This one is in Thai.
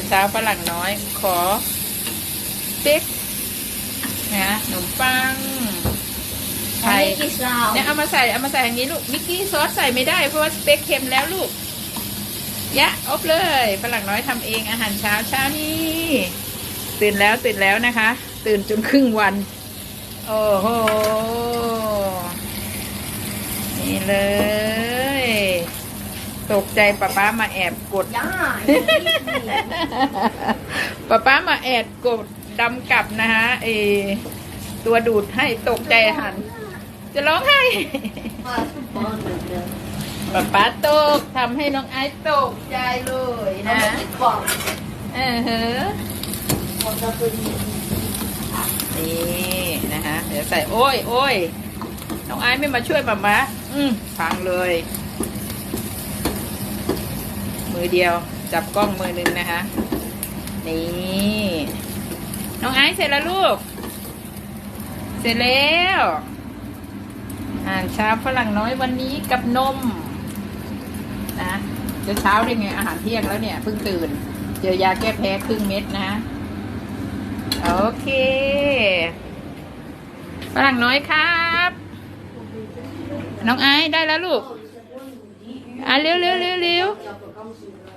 ารเช้าฝรั่งน้อย ขอสเต็กนะขนมปังไข่ Hij is nou. เนี่ยเอามาใส่เอามาใส่อย่างนี้ลูกมิกกี้ซอสใส่ไม่ได้เพราะว่าสเต็กเค็มแล้วลูกยะอบเลยฝรั่งน้อยทำเองอาหารเช้าเช้านี้ตื่นแล้วตื่นแล้วนะคะ ตื่นจนครึ่งวัน โอ้โหนี่เลย ตกใจป้าป้ามาแอบกด Ja, ป้าป้ามาแอบกดดำกลับนะคะเออตัวดูดให้ตกใจหัน จะร้องไห้ป๊าป๊าตกทำให้น้องไอซ์ตกใจเลยนะเออเฮ้อนี่นะคะ เดี๋ยวใส่โอ้ยโอ้ยน้องไอซ์ไม่มาช่วยป๊าป๊าอืมพังเลย มือเดียว จับกล้องมือหนึ่งนะคะ นี่ น้องไอซ์เสร็จแล้วลูก เสร็จแล้วอาหารเช้าฝรั่งน้อยวันนี้กับนม นะจะเช้าได้ไงอาหารเที่ยงแล้วเนี่ยเพิ่งตื่น เจอยาแก้แพ้ครึ่งเม็ดนะ โอเคฝรั่งน้อยครับ น้องไอซ์ได้แล้วลูกอะเร็วเร็วเร็วเร็ว vamos